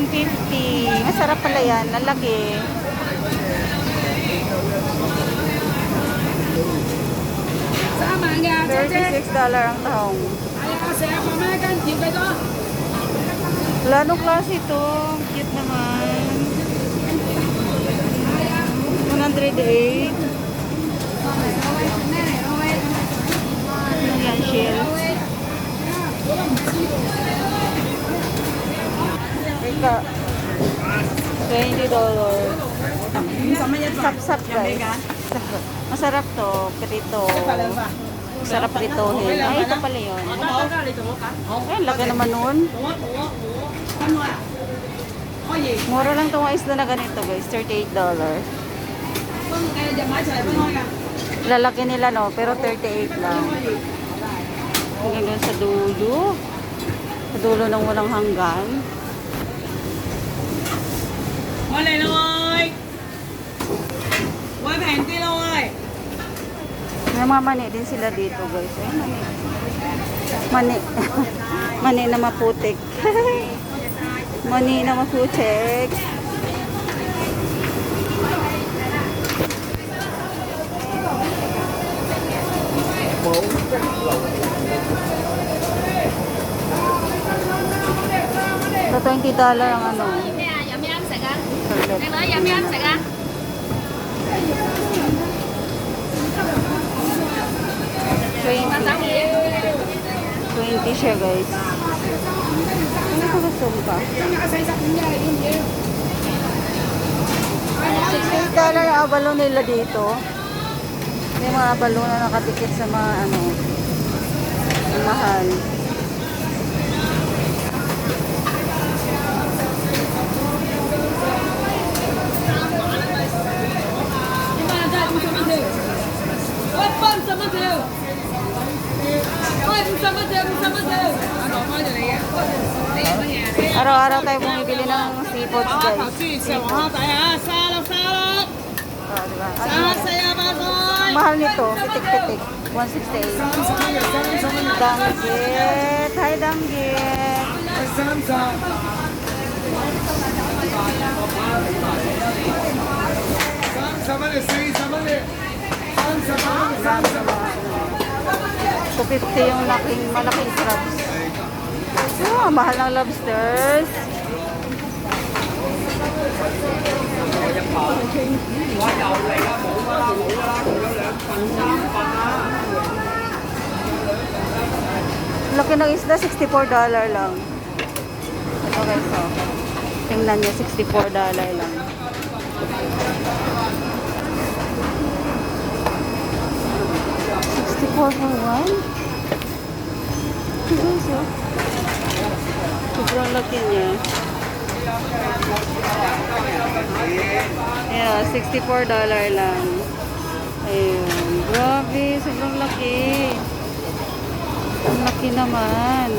150. Masarap pala yan. Lalaki. $36 ang tahong. Wala nung klase ito. Cute naman. 108. Ano yan, $20. Sap-sap guys. Masarap to. Prito. Masarap pritohin. Ay, ito pala yun. Ay, laki naman nun. Mura lang itong isda na ganito guys. $38. Lalaki nila no, pero 38 lang. Hanggang sa dulo. Sa dulo ng walang hanggan. Nagmamani din sila dito guys. Ay, mani. Mani. mani na maputik. mani na maputik. Sa $20 ang ano. Yum yum, saga. Saga. Pretty siya, guys. Ano ko gusto mo ka? 16 color abalo nila dito. May mga abalo na nakatikit sa mga ano, mahal. What fun, someone's Araw-araw tayo bumibili ng seafood guys. Salak, salak! Oh, diba? Mahal nito, pitik-pitik. 168. Danggit. Hi, danggit. Samsam. Samsam. Samsam. 50 yung laking, malaking crabs. Oh, mahal ng lobsters. Laki ng isda, $64 lang. Ito guys, oh. Tingnan nyo, $64 lang. $64 for one? Ito guys, oh. Sobrang laki niya. Yeah, $64 lang. Ayun. Grabe, sobrang laki. Ang laki naman.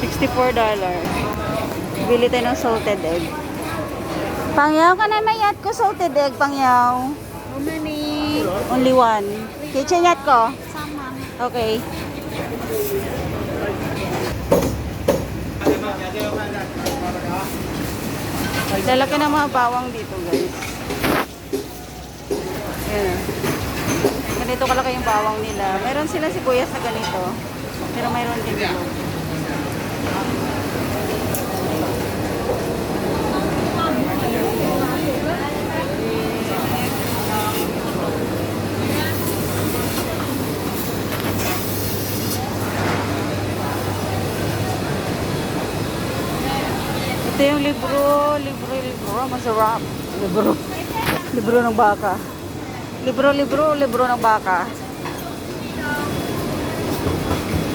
$64. Bili tayo ng salted egg. Pangyaw ka na may yat ko salted egg, pangyaw. Many? Only one. Kitchen yat ko. Sama. Okay. Lalaki ng mga bawang dito, guys. Ayan. Ganito kalaki yung bawang nila. Meron sila sibuyas na ganito. Pero mayroon din dito. Ito yung libro, libro, libro, masarap. Libro, libro ng baka. Libro, libro, libro ng baka.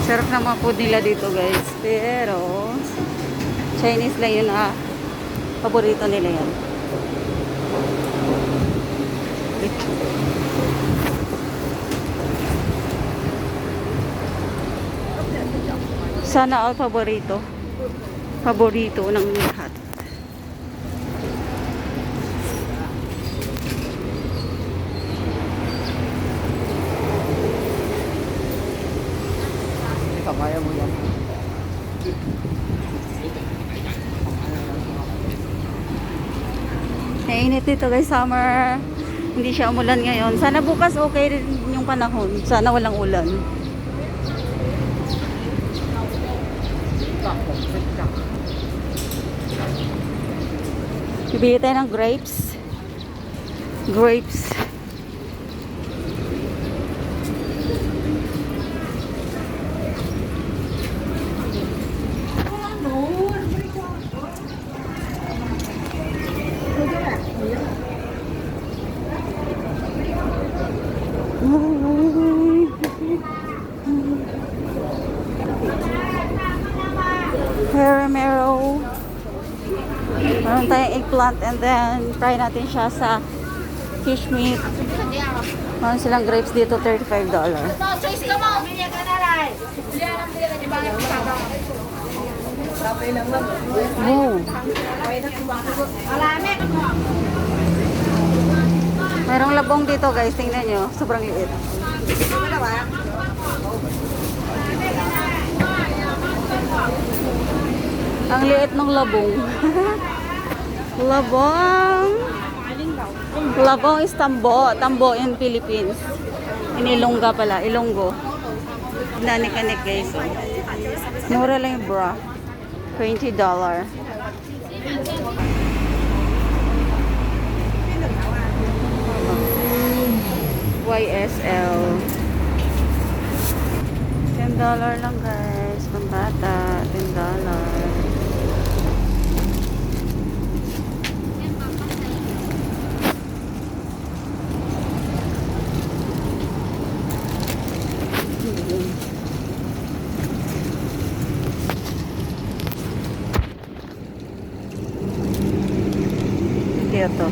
Sarap ng mga food nila dito guys. Pero, Chinese lang yun ah. Paborito nila yan. Sana all paborito. Paborito ng lahat. Kaya mo yan. Nainit dito guys, summer. Hindi siya umulan ngayon. Sana bukas okay rin yung panahon. Sana walang ulan. Bibili tayo ng grapes. Grapes. Eggplant and then fry natin siya sa fish meat. Meron silang grapes dito, $35. Wow. Merong labong dito guys, tingnan nyo. Sobrang liit. Ang liit ng labong. labong. Labong is tambo. Tambo in Philippines. In Ilongga pala. Ilonggo. Nanikanik guys. oh. Mura lang yung bra. $20. YSL. $10 lang. Pambata. $10. Kyoto.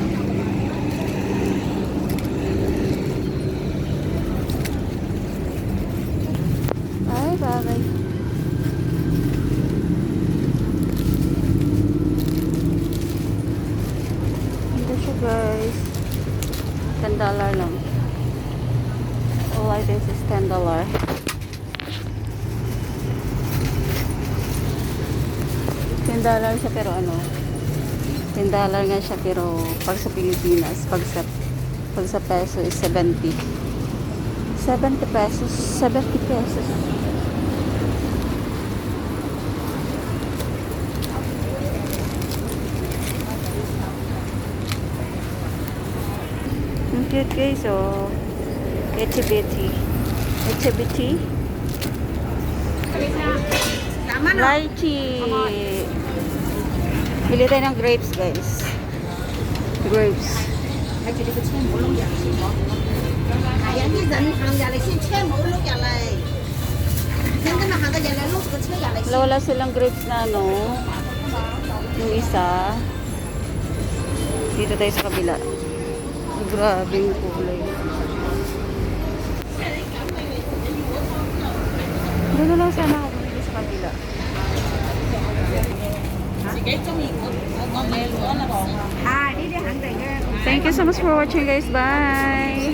Ay, bagay. Ito siya guys. $10 lang. All items is $10. $10 siya pero ano, $10 nga siya pero pag sa Pilipinas, pag sa pag sa peso is 70. 70 pesos, 70 pesos. cute guys oh. Itsy bitsy. Itsy bitsy. Lychee. Bili tayo ng grapes guys. Grapes. Ayan, dyan ang yalay. Sinche, maulog yalay. Wala, wala silang grapes na ano. Yung isa. Dito tayo sa kabila. Grabe yung kulay. Doon na lang sana ako bumili sa kabila. Thank you so much for watching guys. Bye!